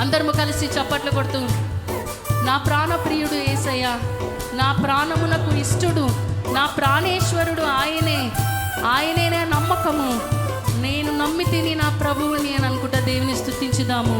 అందరము కలిసి చప్పట్లు కొడుతూ నా ప్రాణ ప్రియుడు ఏసయ్య నా ప్రాణమునకు ఇష్టడు నా ప్రాణేశ్వరుడు ఆయనే ఆయనే నమ్మకము. నేను నమ్మి తిని నా ప్రభువుని అని అనుకుంటా దేవుని స్థుతించుదాము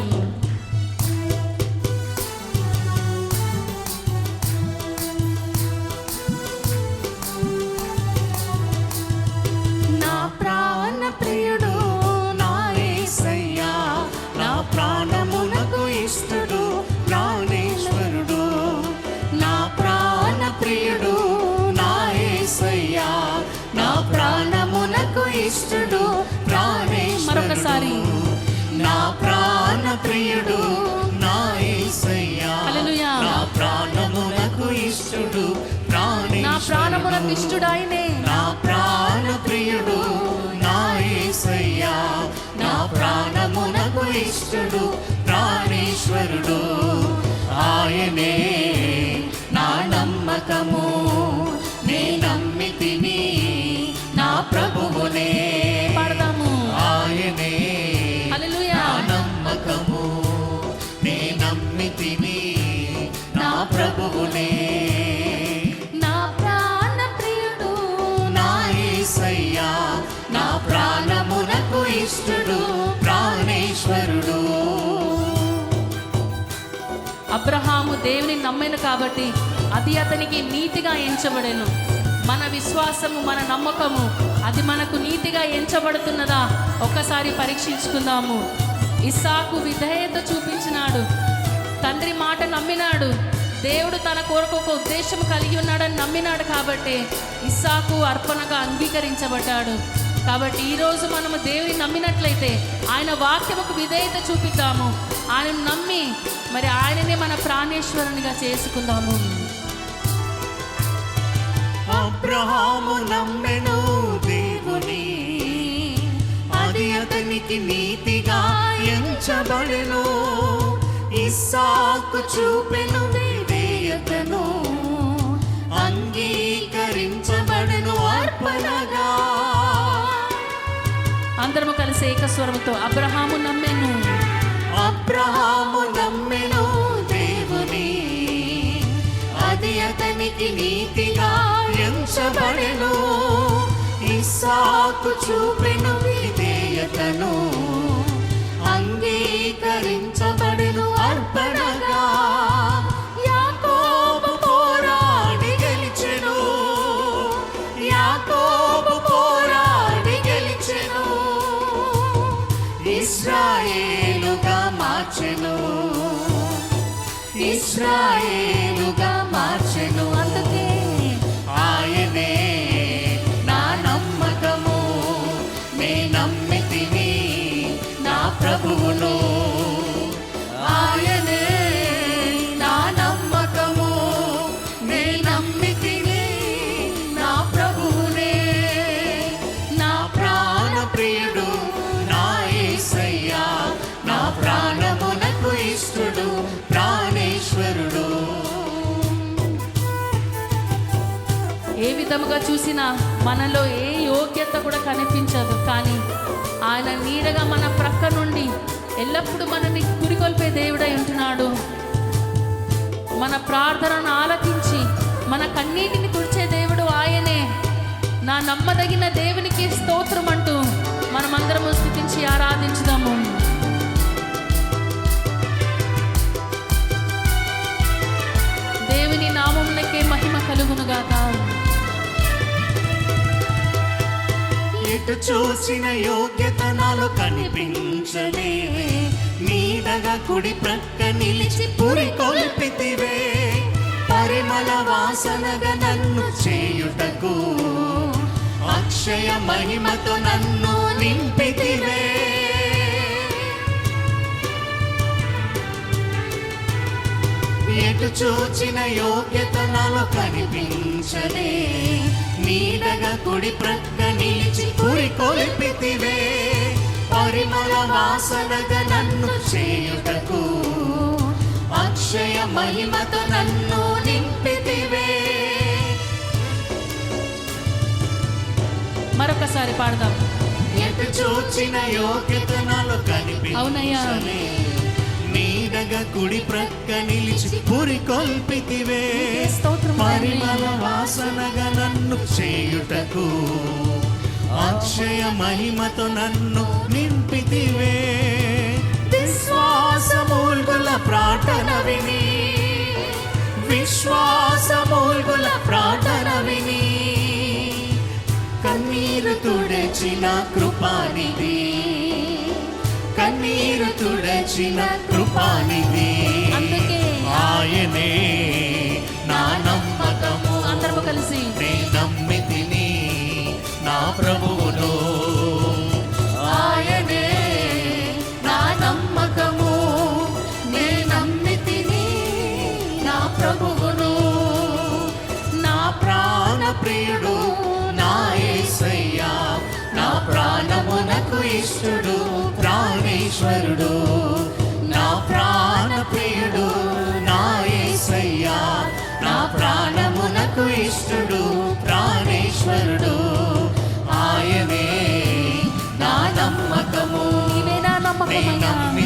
మరొకసారి. నా ప్రాణ ప్రియుడు నా హల్లెలూయా. నా ప్రాణమునకు ఇష్టడు నా ప్రాణమునకు ఇష్టడు ఆయనే నా ప్రాణ ప్రియుడు నా యేసయ్యా నా ప్రాణమునకు ఇష్టడు ప్రాణేశ్వరుడు. ఆయనే నా నమ్మకము. యేసయ్యా నా ప్రాణమునకు ఇష్టడు ప్రాణేశ్వరుడు. అబ్రహాము దేవుని నమ్మెను కాబట్టి అది అతనికి నీతిగా ఎంచబడెను. మన విశ్వాసము మన నమ్మకము అది మనకు నీతిగా ఎంచబడుతున్నదా? ఒక్కసారి పరీక్షించుకుందాము. ఇస్సాకు విధేయత చూపించినాడు. తండ్రి మాట నమ్మినాడు. దేవుడు తన కొరకు ఒక ఉద్దేశం కలిగి ఉన్నాడని నమ్మినాడు కాబట్టి ఇస్సాకు అర్పణగా అంగీకరించబడ్డాడు. కాబట్టి ఈరోజు మనము దేవుని నమ్మినట్లయితే ఆయన వాక్యముకు విధేయత చూపిద్దాము. ఆయన నమ్మి మరి ఆయననే మన ప్రాణేశ్వరునిగా చేసుకుందాము. అబ్రహాము నమ్మెను దేవుని అది అతనికి నీతిగా ఎంచబడెను. ఇస్సాకు చూపెను. అందరము కలిసి అబ్రహాము నమ్మెను. అబ్రహాము నమ్మెను దేవుని. అది అతనికి నీతిగా ఎంచబడెను. ఇస్సాకు చూపెను విధేయతను అంగీకరించబడెను ఇస్రాయేలుగా. దూరముగా చూసినా మనలో ఏ యోగ్యత కూడా కనిపించదు. కానీ ఆయన నీడగా మన ప్రక్క నుండి ఎల్లప్పుడూ మనని కురికొల్పే దేవుడై ఉంటున్నాడు. మన ప్రార్థనను ఆలకించి మన కన్నీటిని తుడిచే దేవుడు ఆయనే. నా నమ్మదగిన దేవునికి స్తోత్రం అంటూ ఎటు చూసిన యోగ్యత నాలో కనిపించలే. నీడగా కుడి ప్రక్క నిలిచి పురి కొల్పితివే. పరిమళ వాసనగా నన్ను చేయుటకు. అక్షయ మహిమతో నన్ను నింపితివే. ఎటు చూచిన యోగ్యత నాలో కనిపించలే. నీడగా కుడి ప్రక్క నిలిచి కురి కొల్పితివే. పరిమళ వాసనగా నన్ను చేయుటకు అక్షయ మహిమతో నన్ను నింపితివే. మరొకసారి పాడదాం. ఎటు చూచిన యోగ్యత నాలో అవునయ్యా. నీడగ కుడి ప్రక్క నిలిచి పురికొల్పితివే స్తోత్రం పరిమళ వాసనగా నన్ను చేయుటకు. అక్షయ మహిమతో నన్ను నింపితివే. విశ్వాసమూల్గుల ప్రార్థన విని. విశ్వాసమూల్గుల ప్రార్థన విని. కన్నీరు తుడచిన కృపానిది కన్నీరు తుడచిన కృపానిది ప్రభువును నా ప్రాణ ప్రియుడు నా యేసయ్యా నా ప్రాణమునకు ఇష్టుడు ప్రాణేశ్వరుడు. నా ప్రాణ ప్రియుడు నా యేసయ్యా నా ప్రాణమునకు ఇష్టుడు ప్రాణేశ్వరుడు. ఆయనే నా నమ్మకము. నా నే నమ్మకమయ్యా.